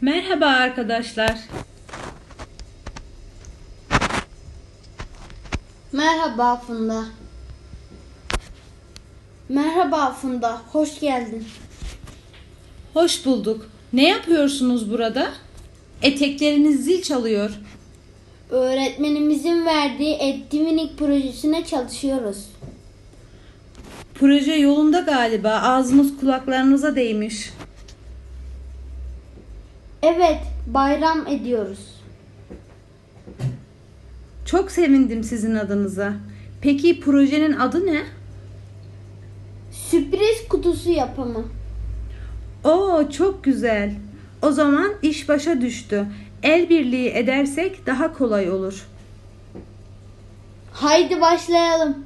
Merhaba arkadaşlar. Merhaba Funda. Merhaba Funda, hoş geldin. Hoş bulduk. Ne yapıyorsunuz burada? Etekleriniz zil çalıyor. Öğretmenimizin verdiği Ettivinik projesine çalışıyoruz. Proje yolunda galiba. Ağzınız kulaklarınıza değmiş. Evet, bayram ediyoruz. Çok sevindim sizin adınıza. Peki projenin adı ne? Sürpriz kutusu yapımı. Oo çok güzel. O zaman iş başa düştü. El birliği edersek daha kolay olur. Haydi başlayalım.